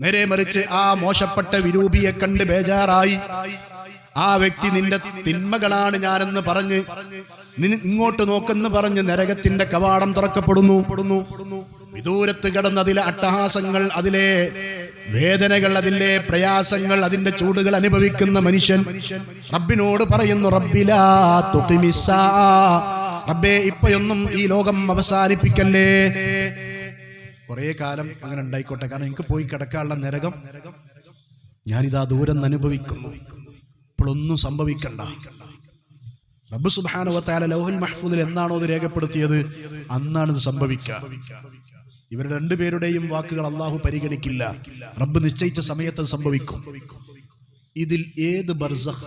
നേരെ മറിച്ച് ആ മോശപ്പെട്ട വിരൂപിയെ കണ്ട് ബേജാറായി. ആ വ്യക്തി നിന്റെ തിന്മകളാണ് ഞാനെന്ന് പറഞ്ഞ് ഇങ്ങോട്ട് നോക്കെന്ന് പറഞ്ഞ് നരകത്തിന്റെ കവാടം തുറക്കപ്പെടുന്നു. വിദൂരത്ത് കിടന്ന് അതിലെ അട്ടഹാസങ്ങൾ അതിലെ വേദനകൾ അതിലെ പ്രയാസങ്ങൾ അതിന്റെ ചൂടുകൾ അനുഭവിക്കുന്ന മനുഷ്യൻ റബ്ബിനോട് പറയുന്നു റബ്ബിലാ. റബ്ബേ ഇപ്പോഴൊന്നും ഈ ലോകം അവസാനിപ്പിക്കല്ലേ? കുറെ കാലം അങ്ങനെ ഉണ്ടായിക്കോട്ടെ. കാരണം എനിക്ക് പോയി കിടക്കാനുള്ള നരകം ഞാനിതാ ദൂരം അനുഭവിക്കുന്നു. ഇപ്പോഴൊന്നും സംഭവിക്കണ്ട. റബ്ബ് സുബാനുവത്താല ലൗഹുൽ മഹ്ഫൂദിൽ എന്നാണോ അത് രേഖപ്പെടുത്തിയത്? അന്നാണ് ഇത് സംഭവിക്കുക. ഇവരുടെ രണ്ടുപേരുടെയും വാക്കുകൾ അള്ളാഹു പരിഗണിക്കില്ല. റബ്ബ് നിശ്ചയിച്ച സമയത്ത് സംഭവിക്കും. ഇതിൽ ഏത് ബർസഹ്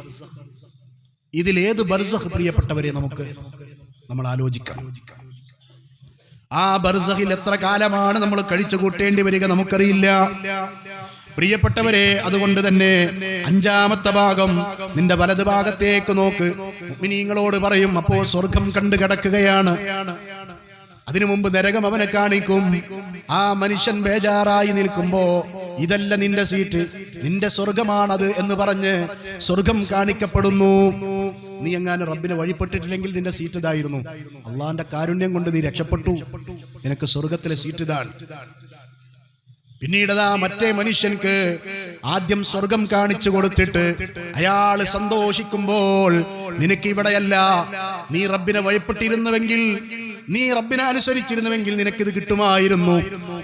ഇതിൽ ഏത് ബർസഖ് പ്രിയപ്പെട്ടവരെ നമുക്ക് നമ്മൾ ആലോചിക്കണം. ആ ബർസഹിൽ എത്ര കാലമാണ് നമ്മൾ കഴിച്ചു കൂട്ടേണ്ടി വരിക നമുക്കറിയില്ല. പ്രിയപ്പെട്ടവരെ അതുകൊണ്ട് തന്നെ അഞ്ചാമത്തെ ഭാഗം നിന്റെ വലത് ഭാഗത്തേക്ക് നോക്ക്. മുഅ്മിനീങ്ങളോട് പറയും അപ്പോ സ്വർഗം കണ്ടു കിടക്കുകയാണ്. അതിനു മുമ്പ് നരകം അവനെ കാണിക്കും. ആ മനുഷ്യൻ ബേജാറായി നിൽക്കുമ്പോ ഇതല്ല നിന്റെ സീറ്റ്. നിന്റെ സ്വർഗമാണത് എന്ന് പറഞ്ഞ് സ്വർഗം കാണിക്കപ്പെടുന്നു. നീ എങ്ങാനും റബ്ബിനെ വഴിപ്പെട്ടിട്ടില്ലെങ്കിൽ നിന്റെ സീറ്റ് ഇതായിരുന്നു. അള്ളാന്റെ കാരുണ്യം കൊണ്ട് നീ രക്ഷപ്പെട്ടു. നിനക്ക് സ്വർഗത്തിലെ സീറ്റ് ഇതാണ്. പിന്നീട് ആ മറ്റേ മനുഷ്യൻക്ക് ആദ്യം സ്വർഗം കാണിച്ചു കൊടുത്തിട്ട് അയാൾ സന്തോഷിക്കുമ്പോൾ നിനക്ക് ഇവിടെയല്ല നീ റബ്ബിനെ വഴിപ്പെട്ടിരുന്നുവെങ്കിൽ നീ റബ്ബിനെ അനുസരിച്ചിരുന്നുവെങ്കിൽ നിനക്കിത് കിട്ടുമായിരുന്നു.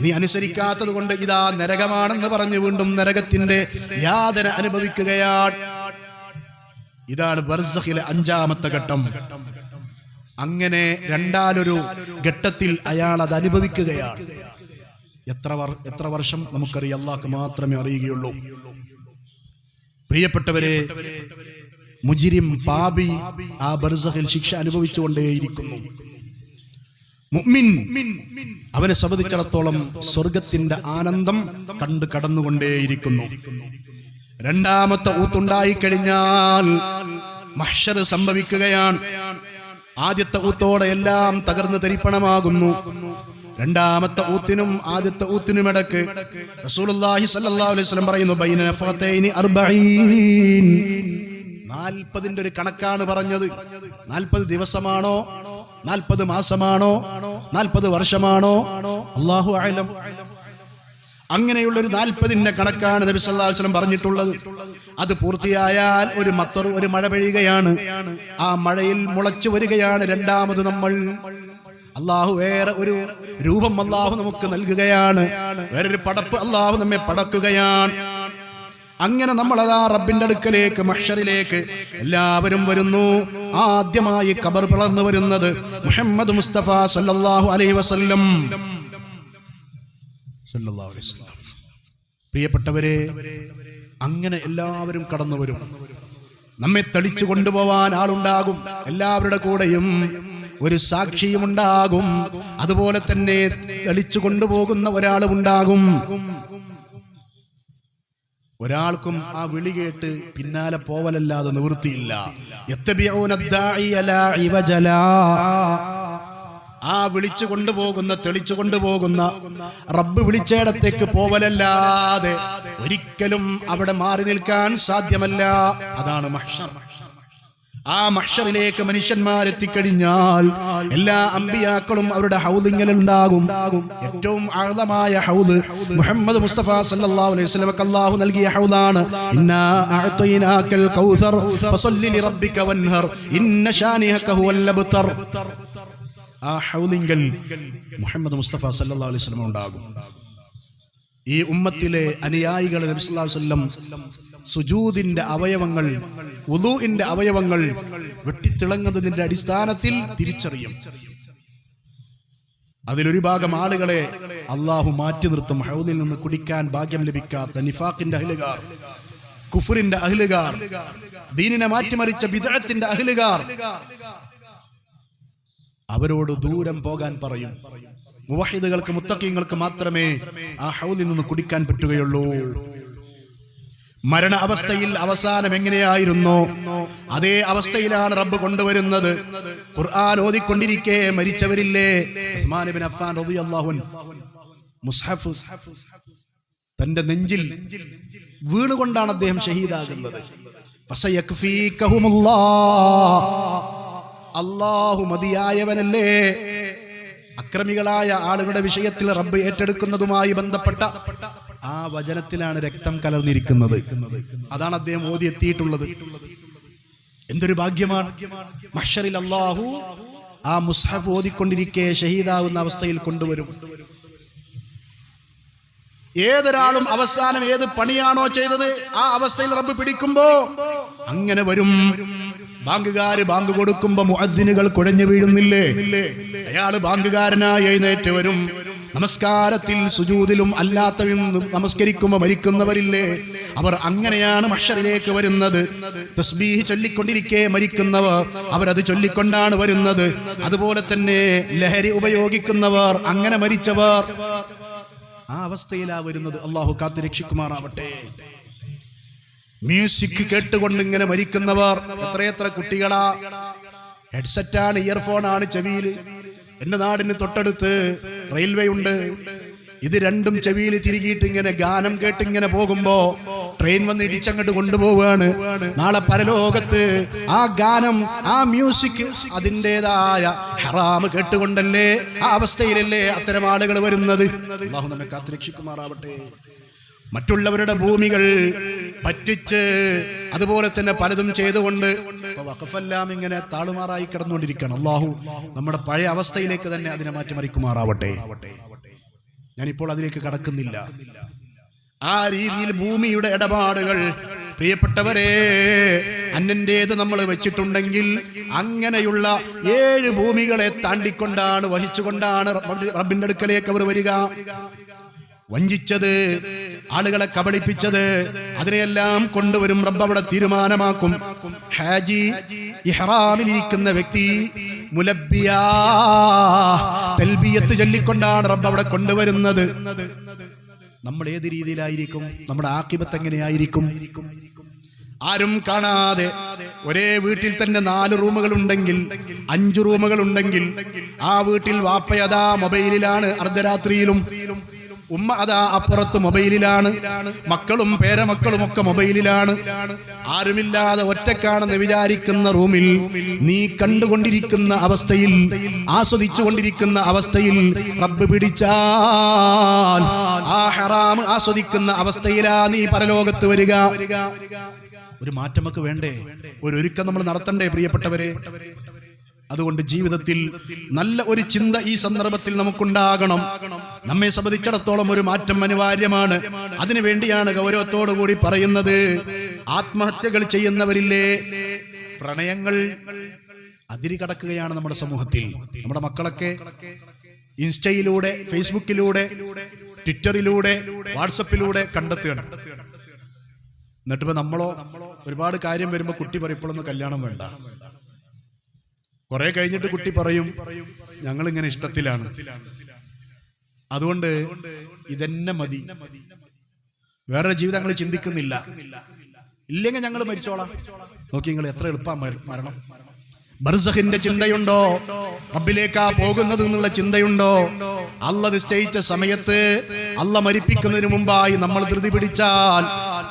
നീ അനുസരിക്കാത്തത് കൊണ്ട് ഇതാ നരകമാണെന്ന് പറഞ്ഞു വീണ്ടും നരകത്തിന്റെ യാതന അനുഭവിക്കുകയാണ്. ഇതാണ് ബർസഖിലെ അഞ്ചാമത്തെ ഘട്ടം. അങ്ങനെ രണ്ടാലൊരു ഘട്ടത്തിൽ അയാൾ അത് അനുഭവിക്കുകയാണ്. എത്ര എത്ര വർഷം നമുക്കറിയാം അള്ളാഹ്ക്ക് മാത്രമേ അറിയുകയുള്ളൂ. പ്രിയപ്പെട്ടവരെ മുജിരിം പാപി ആ ബർസഖിൽ ശിക്ഷ അനുഭവിച്ചുകൊണ്ടേയിരിക്കുന്നു. മുഅ്മിൻ അവനെ സംബന്ധിച്ചിടത്തോളം സ്വർഗത്തിന്റെ ആനന്ദം കണ്ടു കടന്നുകൊണ്ടേയിരിക്കുന്നു. രണ്ടാമത്തെ ഊത്തുണ്ടായി കഴിഞ്ഞാൽ മഹ്ഷർ സംഭവിക്കുകയാണ്. ആദ്യത്തെ ഊത്തോടെ എല്ലാം തകർന്ന് തരിപ്പണമാകുന്നു. രണ്ടാമത്തെ ഊത്തിനും ആദ്യത്തെ ഊത്തിനും ഇടയ്ക്ക് റസൂലുള്ളാഹി സ്വല്ലല്ലാഹു അലൈഹി വസല്ലം പറയുന്നു ബൈന നഫഖതൈനി അർബഈൻ. നാൽപ്പതിന്റെ ഒരു കണക്കാണ് പറഞ്ഞത്. നാൽപ്പത് ദിവസമാണോ? നാൽപ്പത് മാസമാണോ? നാൽപ്പത് വർഷമാണോ? അള്ളാഹു ആലം അങ്ങനെയുള്ള ഒരു നാൽപ്പതിന്റെ കണക്കാണ് നബി വസല്ലം പറഞ്ഞിട്ടുള്ളത്. അത് പൂർത്തിയായാൽ ഒരു മത്തർ ഒരു മഴ പെയ്യുകയാണ്. ആ മഴയിൽ മുളച്ചു വരികയാണ് രണ്ടാമത് നമ്മൾ. അള്ളാഹു വേറെ ഒരു രൂപം അള്ളാഹു നമുക്ക് നൽകുകയാണ്. വേറൊരു പടപ്പ് അള്ളാഹു നമ്മെ പടക്കുകയാണ്. അങ്ങനെ നമ്മൾ അതാ റബ്ബിന്റെ അടുക്കലേക്ക് മഹ്ഷറിലേക്ക് എല്ലാവരും വരുന്നു. ആദ്യമായി കബർ പിളർന്നു വരുന്നത് മുഹമ്മദ് മുസ്തഫ സല്ലാഹു അലൈഹി വസല്ലം. പ്രിയപ്പെട്ടവരെ അങ്ങനെ എല്ലാവരും കടന്നു വരും നമ്മെ തളിച്ചു കൊണ്ടുപോവാൻ ആളുണ്ടാകും. എല്ലാവരുടെ കൂടെയും ഒരു സാക്ഷിയും ഉണ്ടാകും. അതുപോലെ തന്നെ തളിച്ചു കൊണ്ടുപോകുന്ന ഒരാളും ഉണ്ടാകും. ഒരാൾക്കും ആ വിളി കേട്ട് പിന്നാലെ പോവലല്ലാതെ നിവൃത്തിയില്ല. ഇവജല. ആ വിളിച്ചു കൊണ്ടുപോകുന്ന തെളിച്ചു കൊണ്ടുപോകുന്ന റബ്ബ് വിളിച്ചയിടത്തേക്ക് പോവലല്ലാതെ ഒരിക്കലും അവിടെ മാറി നിൽക്കാൻ സാധ്യമല്ല. അതാണ് മഹ്ഷർ. ആ മഷറിലേക്ക് മനുഷ്യന്മാരെത്തിക്കഴിഞ്ഞാൽ എല്ലാ അമ്പിയാക്കളും അവരുടെ ഹൗദിങ്ങൽ ഉണ്ടാകും ഏറ്റവും ആഴമായ ഹൗദ് മുഹമ്മദ് മുസ്തഫ സല്ലല്ലാഹു അലൈഹി വസല്ലമക്ക് അല്ലാഹു നൽകിയ ഹൗദാണ്. ഇന്നാ കൗസർ ലിറബ്ബിക വൻഹർ ഇന്ന ഷാനിഹക ഹുവൽ ആ ഹൗലിംഗൽ മുഹമ്മദ് മുസ്തഫ സല്ലാ അലൈഹി വസല്ലം ഉണ്ടാകും. ഈ ഉമ്മത്തിലെ അനുയായികൾ നബി സല്ലല്ലാഹു അലൈഹി വസല്ലം സുജൂദിന്റെ അവയവങ്ങൾ ഉദൂഇന്റെ അവയവങ്ങൾ വെട്ടിത്തിളങ്ങുന്നതിന്റെ അടിസ്ഥാനത്തിൽ തിരിച്ചറിയും. അതിലൊരു ഭാഗം ആളുകളെ അള്ളാഹു മാറ്റി നിർത്തും. ഹൗദിൽ നിന്ന് കുടിക്കാൻ ഭാഗ്യം ലഭിക്കാത്ത നിഫാഖിന്റെ അഹിലുകാർ കുഫറിന്റെ അഹിലുകാർ ദീനിനെ മാറ്റിമറിച്ച ബിദഅത്തിന്റെ അഹ്ലുകാർ അവരോട് ദൂരം പോകാൻ പറയും. മുവാഹിദുകൾക്ക് മുത്തക്കീങ്ങൾക്ക് മാത്രമേ ആ ഹൗലിൽ നിന്ന് കുടിക്കാൻ പറ്റുകയുള്ളൂ. മരണ അവസ്ഥയിൽ അവസാനം എങ്ങനെയായിരുന്നു? അതേ അവസ്ഥയിലാണ് റബ്ബ് കൊണ്ടുവരുന്നത്. ഖുർആൻ ഓതിക്കൊണ്ടിരിക്കെ മരിച്ചവരില്ലേ? ഉസ്മാൻ അഫ്ഫാൻ റളിയല്ലാഹു മുസ്ഹഫ് തന്റെ നെഞ്ചിൽ വീണുകൊണ്ടാണ് അദ്ദേഹം ഷഹീദാകുന്നത്. അല്ലാഹു മതിയായവനല്ലേ. അക്രമികളായ ആളുകളുടെ വിഷയത്തിൽ റബ്ബ് ഏറ്റെടുക്കുന്നതുമായി ബന്ധപ്പെട്ട ആ വചനത്തിലാണ് രക്തം കലർന്നിരിക്കുന്നത്. അതാണ് അദ്ദേഹം ഓതി എത്തിയിട്ടുള്ളത്. എന്തൊരു ഭാഗ്യമാണ്. മഷറിൽ അള്ളാഹു ആ മുസ്ഹഫ് ഓതിക്കൊണ്ടിരിക്കെ ഷഹീദാവുന്ന അവസ്ഥയിൽ കൊണ്ടുവരും. ഏതൊരാളും അവസാനം ഏത് പണിയാണോ ചെയ്തത് ആ അവസ്ഥയിൽ റബ്ബ് പിടിക്കുമ്പോ അങ്ങനെ വരും. ബാങ്കുകാര് ബാങ്ക് കൊടുക്കുമ്പോ മുഅദ്ദിനുകൾ കുഴഞ്ഞു വീഴുന്നില്ലേ? അയാൾ ബാങ്കുകാരനായി എഴുന്നേറ്റ് വരും. നമസ്കാരത്തിൽ സുജൂതിലും അല്ലാത്തവയും നമസ്കരിക്കുമ്പോ മരിക്കുന്നവരില്ലേ? അവർ അങ്ങനെയാണ് മഷറിലേക്ക് വരുന്നത്. തസ്ബീഹ് ചൊല്ലിക്കൊണ്ടിരിക്കെ മരിക്കുന്നവർ അവരത് ചൊല്ലിക്കൊണ്ടാണ് വരുന്നത്. അതുപോലെ തന്നെ ലഹരി ഉപയോഗിക്കുന്നവർ അങ്ങനെ മരിച്ചവർ. ആ അവസ്ഥയിലാ വരുന്നത്. അള്ളാഹു കാത്തു രക്ഷിക്കുമാറാവട്ടെ മ്യൂസിക് കേട്ടുകൊണ്ട് ഇങ്ങനെ മരിക്കുന്നവർ. എത്രയെത്ര കുട്ടികളാ? ഹെഡ്സെറ്റാണ് ആണ് ചെവിയിൽ എന്റെ നാടിന് തൊട്ടടുത്ത് റെയിൽവേ ഉണ്ട് ഇത് രണ്ടും ചെവിയിൽ തിരികിയിട്ട് ഇങ്ങനെ ഗാനം കേട്ട് ഇങ്ങനെ പോകുമ്പോ ട്രെയിൻ വന്ന് ഇടിച്ചങ്ങോട്ട് കൊണ്ടുപോവുകയാണ്. നാളെ പരലോകത്ത് ആ ഗാനം ആ മ്യൂസിക് അതിന്റെതായ ഹറാമ് കേട്ടുകൊണ്ടല്ലേ ആ അവസ്ഥയിലല്ലേ അത്തരം ആളുകൾ വരുന്നത്? അള്ളാഹു നമ്മെ കാത്തുരക്ഷിക്കുമാറാവട്ടെ. മറ്റുള്ളവരുടെ ഭൂമികൾ പറ്റിച്ച് അതുപോലെ തന്നെ പലതും ചെയ്തുകൊണ്ട് വഖഫെല്ലാം ഇങ്ങനെ താളുമാറായി കിടന്നുകൊണ്ടിരിക്കണം അള്ളാഹു നമ്മുടെ പഴയ അവസ്ഥയിലേക്ക് തന്നെ അതിനെ മാറ്റിമറിക്കുമാറാവട്ടെ. ഞാനിപ്പോൾ അതിലേക്ക് കടക്കുന്നില്ല. ആ രീതിയിൽ ഭൂമിയുടെ ഇടപാടുകൾ പ്രിയപ്പെട്ടവരെ അന്നന്റേത് നമ്മൾ വെച്ചിട്ടുണ്ടെങ്കിൽ അങ്ങനെയുള്ള ഏഴ് ഭൂമികളെ താണ്ടിക്കൊണ്ടാണ് വഹിച്ചുകൊണ്ടാണ് റബ്ബിന്റെ അടുക്കലേക്ക് അവർ വരിക. വഞ്ചിച്ചത് ആളുകളെ കബളിപ്പിച്ചത് അതിനെയെല്ലാം കൊണ്ടുവരും റബ്ബ് അവിടെ തീരുമാനമാക്കും. ഹാജി ഇഹ്റാമിലിരിക്കുന്ന വ്യക്തി മുലബിയാ തൽബിയത്ത് ചൊല്ലിക്കൊണ്ടാണ് റബ്ബ് അവിടെ കൊണ്ടുവരുന്നത്. നമ്മൾ ഏത് രീതിയിലായിരിക്കും? നമ്മുടെ ആക്കിബത്ത് എങ്ങനെയായിരിക്കും? ആരും കാണാതെ ഒരേ വീട്ടിൽ തന്നെ നാല് റൂമുകൾ ഉണ്ടെങ്കിൽ അഞ്ച് റൂമുകൾ ഉണ്ടെങ്കിൽ ആ വീട്ടിൽ വാപ്പയതാ മൊബൈലിലാണ് അർദ്ധരാത്രിയിലും ഉമ്മ അതാ അപ്പുറത്ത് മൊബൈലിലാണ്. മക്കളും പേരമക്കളും ഒക്കെ മൊബൈലിലാണ്. ആരുമില്ലാതെ ഒറ്റക്കാണെന്ന് വിചാരിക്കുന്ന റൂമിൽ നീ കണ്ടുകൊണ്ടിരിക്കുന്ന അവസ്ഥയിൽ ആസ്വദിച്ചു കൊണ്ടിരിക്കുന്ന അവസ്ഥയിൽ റബ്ബ് പിടിച്ചാൽ ആ ഹറാം ആസ്വദിക്കുന്ന അവസ്ഥയിലാ നീ പരലോകത്ത് വരിക. ഒരു മാറ്റം വേണ്ടേ? ഒരു ഒരുക്കം നമ്മൾ നടത്തണ്ടേ പ്രിയപ്പെട്ടവരെ? അതുകൊണ്ട് ജീവിതത്തിൽ നല്ല ഒരു ചിന്ത ഈ സന്ദർഭത്തിൽ നമുക്കുണ്ടാകണം. നമ്മെ സംബന്ധിച്ചിടത്തോളം ഒരു മാറ്റം അനിവാര്യമാണ്. അതിനു വേണ്ടിയാണ് ഗൗരവത്തോടു കൂടി പറയുന്നത് ആത്മഹത്യകൾ ചെയ്യുന്നവരില്ലേ? പ്രണയങ്ങൾ അതിരി കടക്കുകയാണ് നമ്മുടെ സമൂഹത്തിൽ. നമ്മുടെ മക്കളൊക്കെ ഇൻസ്റ്റയിലൂടെ ഫേസ്ബുക്കിലൂടെ ട്വിറ്ററിലൂടെ വാട്സപ്പിലൂടെ കണ്ടെത്തുകയാണ്. എന്നിട്ടിപ്പോ നമ്മളോ ഒരുപാട് കാര്യം വരുമ്പോൾ കുട്ടി പറയപ്പോഴൊന്നും കല്യാണം വേണ്ട. കുറെ കഴിഞ്ഞിട്ട് കുട്ടി പറയും ഞങ്ങൾ ഇങ്ങനെ ഇഷ്ടത്തിലാണ്. അതുകൊണ്ട് ഇതന്നെ മതി. വേറെ ജീവിതം ഞങ്ങൾ ചിന്തിക്കുന്നില്ല. ഇല്ലെങ്കിൽ ഞങ്ങൾ മരിച്ചോളാം. നോക്കി നിങ്ങൾ എത്ര എളുപ്പം മരണം. ബർസഹിന്റെ ചിന്തയുണ്ടോ? റബ്ബിലേക്കാ പോകുന്നത് എന്നുള്ള ചിന്തയുണ്ടോ? അല്ല നിശ്ചയിച്ച സമയത്ത് അല്ല മരിപ്പിക്കുന്നതിന് മുമ്പായി നമ്മൾ ധൃതി പിടിച്ചാൽ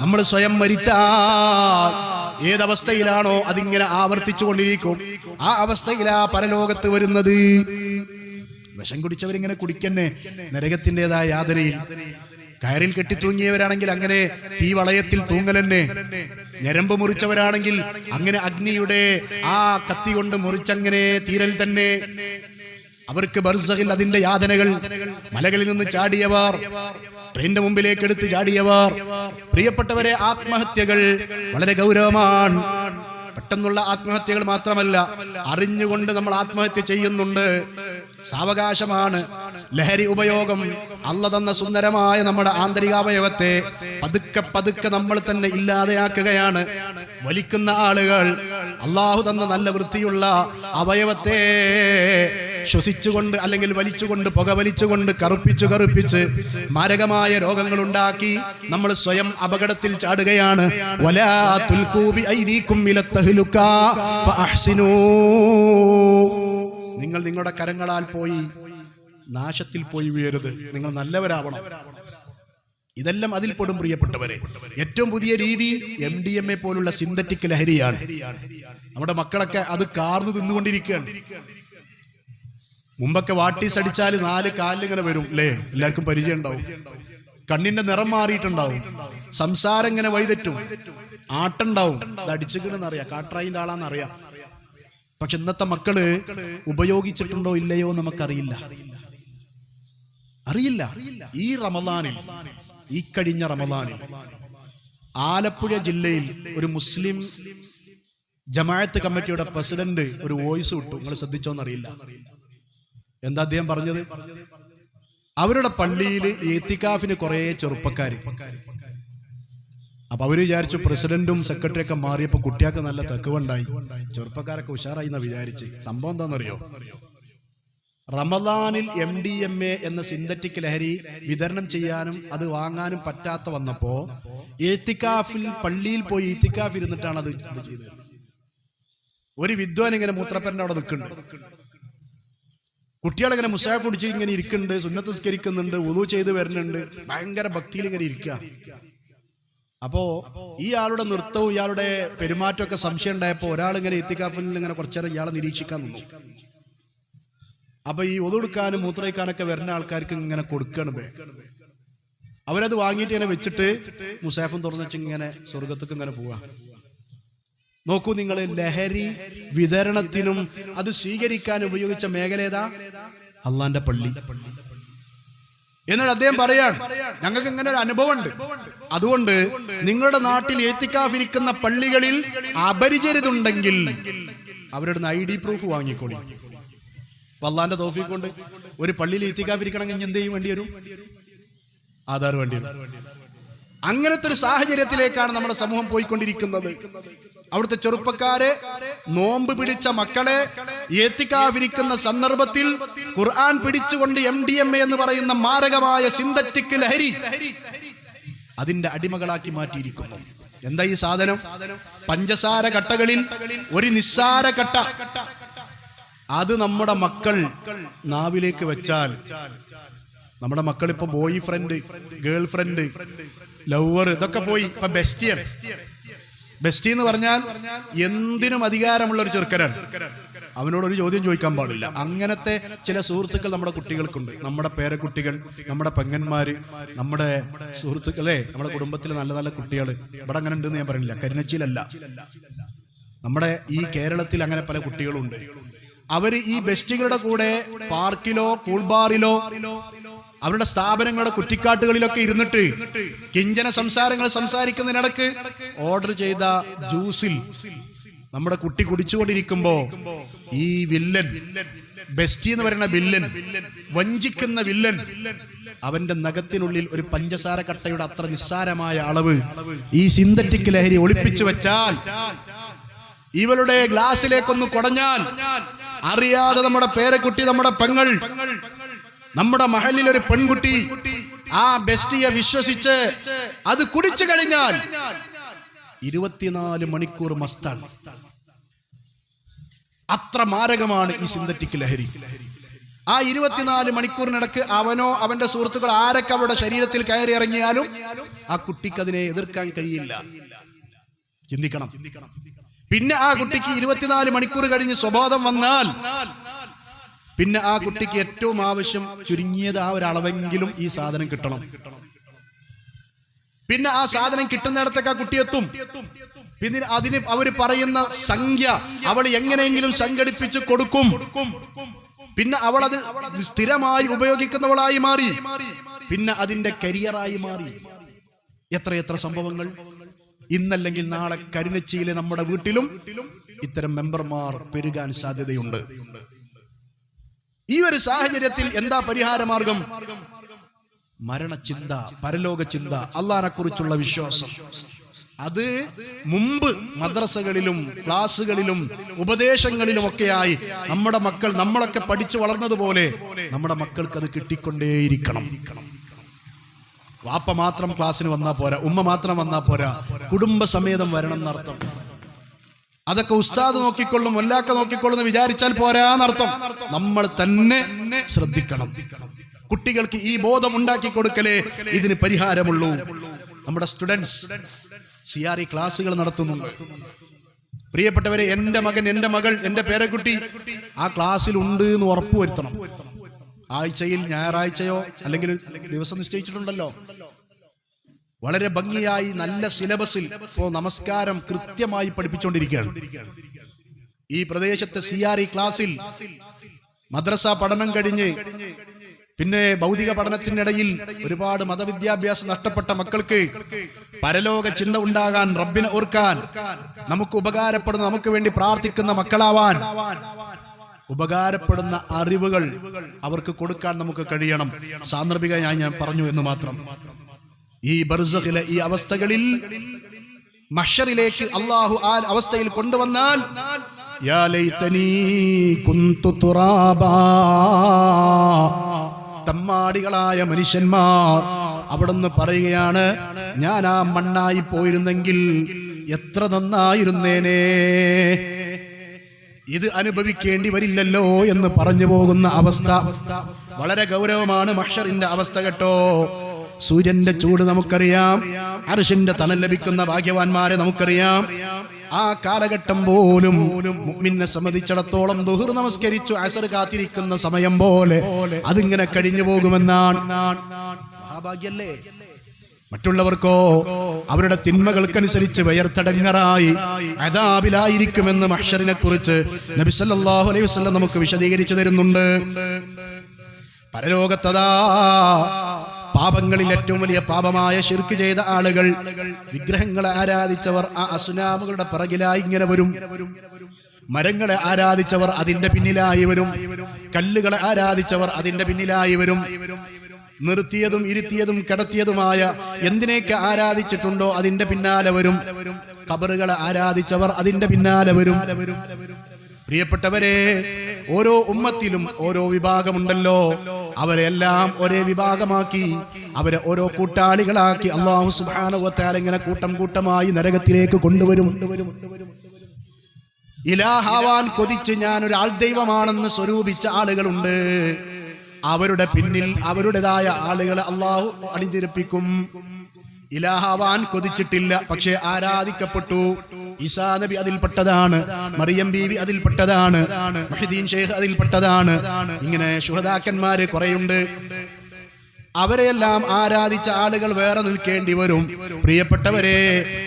നമ്മൾ സ്വയം മരിച്ചാൽ ഏതവസ്ഥയിലാണോ അതിങ്ങനെ ആവർത്തിച്ചു കൊണ്ടിരിക്കും ആ അവസ്ഥയിലാ പരലോകത്ത് വരുന്നത്. വിഷം കുടിച്ചവരിങ്ങനെ കുടിക്കന്നെ. നരകത്തിന്റെതായ യാതനയിൽ. കയറിൽ കെട്ടി തൂങ്ങിയവരാണെങ്കിൽ അങ്ങനെ തീ വളയത്തിൽ തൂങ്ങലെന്നെ. ഞരമ്പ് മുറിച്ചവരാണെങ്കിൽ അങ്ങനെ അഗ്നിയുടെ ആ കത്തി കൊണ്ട് മുറിച്ചങ്ങനെ തീരൽ തന്നെ. അവർക്ക് ബർസഹിൽ അതിന്റെ യാതനകൾ. മലകളിൽ നിന്ന് ചാടിയവർ. ട്രെയിനിന്റെ മുമ്പിലേക്ക് എടുത്ത് ചാടിയവർ. പ്രിയപ്പെട്ടവരെ ആത്മഹത്യകൾ വളരെ ഗൗരവമാണ്. പെട്ടെന്നുള്ള ആത്മഹത്യകൾ മാത്രമല്ല അറിഞ്ഞുകൊണ്ട് നമ്മൾ ആത്മഹത്യ ചെയ്യുന്നുണ്ട്. സാവകാശമാണ്. ലഹരി ഉപയോഗം അല്ല തന്ന സുന്ദരമായ നമ്മുടെ ആന്തരികാവയവത്തെ പതുക്കെ പതുക്കെ നമ്മൾ തന്നെ ഇല്ലാതെയാക്കുകയാണ്. വലിക്കുന്ന ആളുകൾ അള്ളാഹു തന്ന നല്ല വൃത്തിയുള്ള അവയവത്തെ ശ്വസിച്ചുകൊണ്ട് അല്ലെങ്കിൽ വലിച്ചുകൊണ്ട് പുക വലിച്ചുകൊണ്ട് കറുപ്പിച്ചു കറുപ്പിച്ച് മാരകമായ രോഗങ്ങൾ ഉണ്ടാക്കി നമ്മൾ സ്വയം അപകടത്തിൽ ചാടുകയാണ്. നിങ്ങൾ നിങ്ങളുടെ കരങ്ങളാൽ പോയി നാശത്തിൽ പോയി വീഴരുത്. നിങ്ങൾ നല്ലവരാവണം. ഇതെല്ലാം അതിൽപ്പെടും പ്രിയപ്പെട്ടവരെ. ഏറ്റവും പുതിയ രീതി എം ഡി എം എ പോലുള്ള സിന്തറ്റിക് ലഹരിയാണ്. നമ്മുടെ മക്കളൊക്കെ അത് കാർന്നു തിന്നുകൊണ്ടിരിക്കുകയാണ്. മുമ്പൊക്കെ വാട്ടീസ് അടിച്ചാൽ നാല് കാലിങ്ങനെ വരും അല്ലേ എല്ലാവർക്കും പരിചയം ഉണ്ടാവും കണ്ണിന്റെ നിറം മാറിയിട്ടുണ്ടാവും. സംസാരം ഇങ്ങനെ വഴിതെറ്റും. ആട്ടുണ്ടാവും. ഇത് അടിച്ചിക്കണെന്നറിയാം അറിയാം. ആളാന്നറിയാം പക്ഷെ ഇന്നത്തെ മക്കൾ ഉപയോഗിച്ചിട്ടുണ്ടോ ഇല്ലയോ നമുക്കറിയില്ല. അറിയില്ല. ഈ റമദാനിൽ ഈ കഴിഞ്ഞ റമദാനിൽ ആലപ്പുഴ ജില്ലയിൽ ഒരു മുസ്ലിം ജമാഅത്ത് കമ്മിറ്റിയുടെ പ്രസിഡന്റ് ഒരു വോയിസ് വിട്ടു. നിങ്ങൾ ശ്രദ്ധിച്ചോന്നറിയില്ല. എന്താ അദ്ദേഹം പറഞ്ഞത്? അവരുടെ പള്ളിയിൽ ഏത്തിക്കാഫിന് കുറെ ചെറുപ്പക്കാർ അപ്പൊ അവർ വിചാരിച്ചു പ്രസിഡന്റും സെക്രട്ടറി ഒക്കെ മാറിയപ്പോ കുട്ടിയാൾക്ക് നല്ല തെക്കുവുണ്ടായി. ചെറുപ്പക്കാരൊക്കെ ഉഷാറായി എന്നാ വിചാരിച്ച്. സംഭവം എന്താണെന്നറിയോ റമദാനിൽ എം ഡി എം എ എന്ന സിന്തറ്റിക് ലഹരി വിതരണം ചെയ്യാനും അത് വാങ്ങാനും പറ്റാത്ത വന്നപ്പോ ഏത്തിക്കാഫിൽ പള്ളിയിൽ പോയി ഏത്തിക്കാഫ് ഇരുന്നിട്ടാണ് അത് ചെയ്തത്. ഒരു വിദ്വാൻ ഇങ്ങനെ മൂത്രപ്പരന്റെ അവിടെ നിൽക്കുന്നുണ്ട്. കുട്ടികളിങ്ങനെ മുസാഫ് പിടിച്ച് ഇങ്ങനെ ഇരിക്കുന്നുണ്ട് സുന്നത്ത് സ്കരിക്കുന്നുണ്ട് ഉദു ചെയ്ത് വരുന്നുണ്ട്. ഭയങ്കര ഭക്തിയിൽ ഇങ്ങനെ ഇരിക്കുക. അപ്പോ ഈ ആളുടെ നൃത്തവും ഇയാളുടെ പെരുമാറ്റമൊക്കെ സംശയം ഉണ്ടായപ്പോ ഒരാൾ ഇങ്ങനെ എത്തിക്കാഫിൽ ഇങ്ങനെ കുറച്ചേരം ഇയാളെ നിരീക്ഷിക്കാൻ നിന്നു. അപ്പൊ ഈ ഒതുടുക്കാനും മൂത്രയിക്കാനൊക്കെ വരുന്ന ആൾക്കാർക്ക് ഇങ്ങനെ കൊടുക്കണം ബേ അവരത് വാങ്ങിയിട്ട് ഇങ്ങനെ വെച്ചിട്ട് മുസാഫും തുറന്നു ഇങ്ങനെ സ്വർഗത്തേക്ക് ഇങ്ങനെ പോവാ നോക്കൂ നിങ്ങൾ ലഹരി വിതരണത്തിനും അത് സ്വീകരിക്കാൻ ഉപയോഗിച്ച മേഖല ഏതാ? അള്ളാന്റെ പള്ളി. എന്നിട്ട് അദ്ദേഹം പറയാണ് ഞങ്ങൾക്ക് ഇങ്ങനെ ഒരു അനുഭവമുണ്ട്. അതുകൊണ്ട് നിങ്ങളുടെ നാട്ടിൽ ഏത്തിക്കാഫിരിക്കുന്ന പള്ളികളിൽ അപരിചരിതുണ്ടെങ്കിൽ അവരുടെ ഐ ഡി പ്രൂഫ് വാങ്ങിക്കോളി. വല്ലാന്റെ തോഫി കൊണ്ട് ഒരു പള്ളിയിൽ ഏത്തിക്കാഫിരിക്കണമെങ്കിൽ എന്ത് ചെയ്യും? വേണ്ടി വരും? ആധാർ വേണ്ടി വരും. അങ്ങനത്തെ ഒരു സാഹചര്യത്തിലേക്കാണ് നമ്മുടെ സമൂഹം പോയിക്കൊണ്ടിരിക്കുന്നത്. അവിടുത്തെ ചെറുപ്പക്കാരെ നോമ്പ് പിടിച്ച മക്കളെ ഏത്തിക്കാവിരിക്കുന്ന സന്ദർഭത്തിൽ ഖുർആൻ പിടിച്ചുകൊണ്ട് എം ഡി എം എ എന്ന് പറയുന്ന മാരകമായ സിന്തറ്റിക് ലഹരി അതിന്റെ അടിമകളാക്കി മാറ്റിയിരിക്കുന്നു. എന്താ ഈ സാധനം? പഞ്ചസാര കട്ടകളിൽ ഒരു നിസ്സാര കട്ട. അത് നമ്മുടെ മക്കൾ നാവിലേക്ക് വെച്ചാൽ നമ്മുടെ മക്കൾ ഇപ്പൊ boyfriend girlfriend lover ഇതൊക്കെ പോയി. ഇപ്പൊ ബെസ്റ്റിയാണ് ബെസ്റ്റി എന്ന് പറഞ്ഞാൽ എന്തിനും അധികാരമുള്ള ഒരു ചെറുക്കനാണ്. അവനോട് ഒരു ചോദ്യം ചോദിക്കാൻ പാടില്ല. അങ്ങനത്തെ ചില സുഹൃത്തുക്കൾ നമ്മുടെ കുട്ടികൾക്കുണ്ട്. നമ്മുടെ പേരക്കുട്ടികൾ നമ്മുടെ പെങ്ങന്മാര് നമ്മുടെ സുഹൃത്തുക്കളെ നമ്മുടെ കുടുംബത്തിലെ നല്ല നല്ല കുട്ടികൾ ഇവിടെ അങ്ങനെ ഉണ്ടെന്ന് ഞാൻ പറയുന്നില്ല കരിനച്ചിയിലല്ല നമ്മുടെ ഈ കേരളത്തിൽ അങ്ങനെ പല കുട്ടികളുണ്ട്. അവർ ഈ ബെസ്റ്റികളുടെ കൂടെ പാർക്കിലോ കൂൾബാറിലോ അവരുടെ സ്ഥാപനങ്ങളുടെ കുറ്റിക്കാട്ടുകളിലൊക്കെ ഇരുന്നിട്ട് കിഞ്ചന സംസാരങ്ങൾ സംസാരിക്കുന്നതിനിടക്ക് ഓർഡർ ചെയ്ത ജ്യൂസിൽ നമ്മുടെ കുട്ടി കുടിച്ചുകൊണ്ടിരിക്കുമ്പോ ഈ വില്ലൻ ബെസ്റ്റി എന്ന് പറയുന്ന വില്ലൻ വഞ്ചിക്കുന്ന വില്ലൻ അവന്റെ നഖത്തിനുള്ളിൽ ഒരു പഞ്ചസാര കട്ടയുടെ അത്ര നിസ്സാരമായ അളവ് ഈ സിന്തറ്റിക് ലഹരി ഒളിപ്പിച്ചു വെച്ചാൽ ഇവളുടെ ഗ്ലാസ്സിലേക്കൊന്ന് കുടഞ്ഞാൽ അറിയാതെ നമ്മുടെ പേരക്കുട്ടി നമ്മുടെ പെങ്ങൾ നമ്മുടെ മഹലിൽ ഒരു പെൺകുട്ടി ആ ബെസ്റ്റിയെ വിശ്വസിച്ച് അത് കുടിച്ചു കഴിഞ്ഞാൽ ഇരുപത്തിനാല് മണിക്കൂർ മസ്താണ് അത്ര മാരകമാണ് ഈ സിന്തറ്റിക് ലഹരി. ആ ഇരുപത്തിനാല് മണിക്കൂറിനിടക്ക് അവനോ അവന്റെ സുഹൃത്തുക്കൾ ആരൊക്കെ അവരുടെ ശരീരത്തിൽ കയറി ഇറങ്ങിയാലും ആ കുട്ടിക്ക് അതിനെ എതിർക്കാൻ കഴിയില്ല. ചിന്തിക്കണം. പിന്നെ ആ കുട്ടിക്ക് ഇരുപത്തിനാല് മണിക്കൂർ കഴിഞ്ഞ് സ്വബോധം വന്നാൽ പിന്നെ ആ കുട്ടിക്ക് ഏറ്റവും ആവശ്യം ചുരുങ്ങിയത് ആ ഒരളവെങ്കിലും ഈ സാധനം കിട്ടണം. പിന്നെ ആ സാധനം കിട്ടുന്നിടത്തേക്ക് ആ കുട്ടി എത്തും. പിന്നെ അതിന് അവർ പറയുന്ന സംഖ്യ അവൾ എങ്ങനെയെങ്കിലും സംഘടിപ്പിച്ച് കൊടുക്കും. പിന്നെ അവൾ അത് സ്ഥിരമായി ഉപയോഗിക്കുന്നവളായി മാറി. പിന്നെ അതിന്റെ കരിയറായി മാറി. എത്രയെത്ര സംഭവങ്ങൾ. ഇന്നല്ലെങ്കിൽ നാളെ കരുനച്ചിയിലെ നമ്മുടെ വീട്ടിലും ഇത്തരം മെമ്പർമാർ പെരുകാൻ സാധ്യതയുണ്ട്. ഈ ഒരു സാഹചര്യത്തിൽ എന്താ പരിഹാരമാർഗം? മരണചിന്ത പരലോക ചിന്ത അള്ളഹാനെ കുറിച്ചുള്ള വിശ്വാസം. അത് മുമ്പ് മദ്രസകളിലും ക്ലാസ്സുകളിലും ഉപദേശങ്ങളിലും ഒക്കെയായി നമ്മുടെ മക്കൾ നമ്മളൊക്കെ പഠിച്ചു വളർന്നതുപോലെ നമ്മുടെ മക്കൾക്ക് അത് കിട്ടിക്കൊണ്ടേയിരിക്കണം. വാപ്പ മാത്രം ക്ലാസ്സിന് വന്നാൽ പോരാ ഉമ്മ മാത്രം വന്നാൽ പോരാ കുടുംബസമേതം വരണം എന്നർത്ഥം. അതൊക്കെ ഉസ്താദ് നോക്കിക്കൊള്ളും ഒല്ലാക്ക നോക്കിക്കൊള്ളും വിചാരിച്ചാൽ പോരാന്നർത്ഥം നമ്മൾ തന്നെ ശ്രദ്ധിക്കണം. കുട്ടികൾക്ക് ഈ ബോധം ഉണ്ടാക്കി കൊടുക്കലേ ഇതിന് പരിഹാരമുള്ളൂ. നമ്മുടെ സ്റ്റുഡൻസ് സി ആർ ഇ ക്ലാസ്സുകൾ നടത്തുന്നുണ്ട്. പ്രിയപ്പെട്ടവരെ എന്റെ മകൻ എന്റെ മകൾ എന്റെ പേരക്കുട്ടി ആ ക്ലാസ്സിൽ ഉണ്ട് എന്ന് ഉറപ്പുവരുത്തണം. ആഴ്ചയിൽ ഞായറാഴ്ചയോ അല്ലെങ്കിൽ ദിവസം നിശ്ചയിച്ചിട്ടുണ്ടല്ലോ. വളരെ ഭംഗിയായി നല്ല സിലബസിൽ ഇപ്പോ നമസ്കാരം കൃത്യമായി പഠിപ്പിച്ചുകൊണ്ടിരിക്കുകയാണ്. ഈ പ്രദേശത്തെ സി ആർ ഇ ക്ലാസ്സിൽ മദ്രസ പഠനം കഴിഞ്ഞ് പിന്നെ ഭൗതിക പഠനത്തിനിടയിൽ ഒരുപാട് മതവിദ്യാഭ്യാസം നഷ്ടപ്പെട്ട മക്കൾക്ക് പരലോക ചിന്ത ഉണ്ടാകാൻ റബ്ബിനെ ഓർക്കാൻ നമുക്ക് ഉപകാരപ്പെടുന്ന നമുക്ക് വേണ്ടി പ്രാർത്ഥിക്കുന്ന മക്കളാവാൻ ഉപകാരപ്പെടുന്ന അറിവുകൾ അവർക്ക് കൊടുക്കാൻ നമുക്ക് കഴിയണം. സാന്ദർഭികമായി ഞാൻ പറഞ്ഞു എന്ന് മാത്രം. ഈ ബർസഖിലെ ഈ അവസ്ഥകളിൽ മഷറിലേക്ക് അള്ളാഹു ആ അവസ്ഥയിൽ കൊണ്ടുവന്നാൽ. തമ്മാടികളായ മനുഷ്യന്മാർ അവിടുന്ന് പറയുകയാണ് ഞാൻ ആ മണ്ണായി പോയിരുന്നെങ്കിൽ എത്ര നന്നായിരുന്നേനേ ഇത് അനുഭവിക്കേണ്ടി വരില്ലല്ലോ എന്ന് പറഞ്ഞു പോകുന്ന അവസ്ഥ വളരെ ഗൗരവമാണ് മഷറിന്റെ അവസ്ഥ കേട്ടോ സൂര്യന്റെ ചൂട് നമുക്കറിയാം. അർഷിന്റെ തണൽ ലഭിക്കുന്ന ഭാഗ്യവാന്മാരെ നമുക്കറിയാം. ആ കാലഘട്ടം പോലും മുഅ്മിനെ സംബന്ധിച്ചിടത്തോളം ദുഹർ നമസ്കരിച്ചു അസർ കാത്തിരിക്കുന്ന സമയം പോലെ അതിങ്ങനെ കഴിഞ്ഞു പോകുമെന്നാണ്. മഹാഭാഗ്യല്ലേ? മറ്റുള്ളവർക്കോ അവരുടെ തിന്മകൾക്കനുസരിച്ച് വയർത്തടങ്ങറായി അതാവിലായിരിക്കുമെന്ന് മഹ്ഷറിനെ കുറിച്ച് നബിസല്ലാഹു അലൈഹി വസ്ലം നമുക്ക് വിശദീകരിച്ചു തരുന്നുണ്ട്. പരലോകത്തതാ പാപങ്ങളിൽ ഏറ്റവും വലിയ പാപമായ ശിർക്ക് ചെയ്ത ആളുകൾ വിഗ്രഹങ്ങളെ ആരാധിച്ചവർ ആ അസുനാമുകളുടെ പിറകിലായി ഇങ്ങനെ വരും. മരങ്ങളെ ആരാധിച്ചവർ അതിന്റെ പിന്നിലായി വരും. കല്ലുകളെ ആരാധിച്ചവർ അതിന്റെ പിന്നിലായി വരും. നിർത്തിയതും ഇരുത്തിയതും കിടത്തിയതുമായ എന്തിനേക്ക് ആരാധിച്ചിട്ടുണ്ടോ അതിന്റെ പിന്നാലെ വരും. കബറുകളെ ആരാധിച്ചവർ അതിന്റെ പിന്നാലെ വരും. പ്രിയപ്പെട്ടവരെ ഓരോ ഉമ്മത്തിലും ഓരോ വിഭാഗമുണ്ടല്ലോ. അവരെല്ലാം ഒരേ വിഭാഗമാക്കി. അവരെ ഓരോ കൂട്ടാളികളാക്കി. അള്ളാഹു സുബാനുവത്താൽ ഇങ്ങനെ കൂട്ടം കൂട്ടമായി നരകത്തിലേക്ക് കൊണ്ടുവരും. ഇലാഹാവാൻ കൊതിച്ച് ഞാൻ ഒരു ആൾ ദൈവമാണെന്ന് സ്വരൂപിച്ച ആളുകളുണ്ട്. അവരുടെ പിന്നിൽ അവരുടേതായ ആളുകളെ അള്ളാഹു അണിതിരപ്പിക്കും ഇലാഹാവാൻ കൊതിച്ചിട്ടില്ല പക്ഷെ ആരാധിക്കപ്പെട്ടു. ഈസാ നബി അതിൽപ്പെട്ടതാണ് മറിയം ബീവി അതിൽപ്പെട്ടതാണ് മഹിദീൻ ഷെയ്ഖ് അതിൽപ്പെട്ടതാണ്. ഇങ്ങനെ ശുഹദാക്കന്മാര് കുറെയുണ്ട്. അവരെയെല്ലാം ആരാധിച്ച ആളുകൾ വേറെ നിൽക്കേണ്ടി വരും. പ്രിയപ്പെട്ടവരെ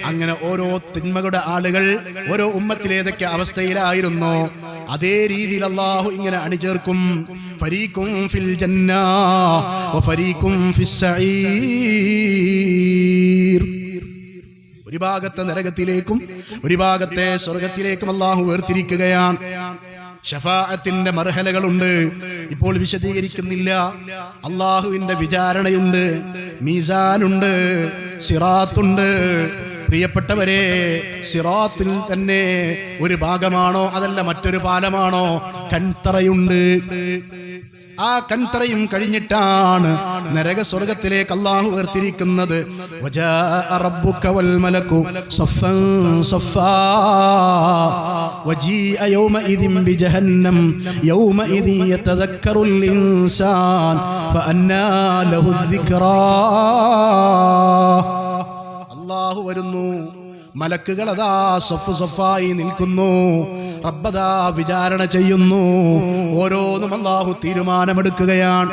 അങ്ങനെ ഓരോ തിന്മകളുടെ ആളുകൾ ഓരോ ഉമ്മത്തിലേതൊക്കെ അവസ്ഥയിലായിരുന്നോ. അതേ രീതിയിൽ അള്ളാഹു ഇങ്ങനെ അണിചേർക്കും. ഫരീഖും ഫിൽ ജന്ന വഫരീഖും ഫിസ് ഒരു ഭാഗത്തെ നരകത്തിലേക്കും ഒരു ഭാഗത്തെ സ്വർഗത്തിലേക്കും അള്ളാഹു വേർതിരിക്കുകയാണ്. ഷഫാഅത്തിന്റെ മർഹലകളുണ്ട്. ഇപ്പോൾ വിശദീകരിക്കുന്നില്ല. അള്ളാഹുവിന്റെ വിചാരണയുണ്ട്. മീസാനുണ്ട്. സിറാത്തുണ്ട്. പ്രിയപ്പെട്ടവരെ സിറാത്തിൽ തന്നെ ഒരു ഭാഗമാണോ അതല്ല മറ്റൊരു പാലമാണോ? കൻതറയുണ്ട് ആ കൺതറയും കഴിഞ്ഞിട്ടാണ് നരക സ്വർഗത്തിലേക്ക് അള്ളാഹു ഉയർത്തിരിക്കുന്നത് അള്ളാഹു വരുന്നു. മലക്കുകൾ അതാ സൊഫ് സൊഫായി നിൽക്കുന്നു. റബ്ബദാ വിചാരണ ചെയ്യുന്നു. ഓരോന്നും അള്ളാഹു തീരുമാനമെടുക്കുകയാണ്.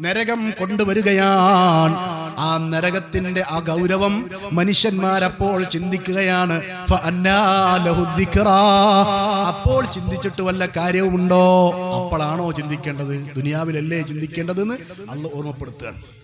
നരകം കൊണ്ടുവരികയാണ്. ആ നരകത്തിന്റെ ആ ഗൗരവം മനുഷ്യന്മാരപ്പോൾ ചിന്തിക്കുകയാണ്. അപ്പോൾ ചിന്തിച്ചിട്ട് വല്ല കാര്യവുമുണ്ടോ? അപ്പോഴാണോ ചിന്തിക്കേണ്ടത്? ദുനിയാവിലല്ലേ ചിന്തിക്കേണ്ടതെന്ന് അന്ന് ഓർമ്മപ്പെടുത്തുകയാണ്.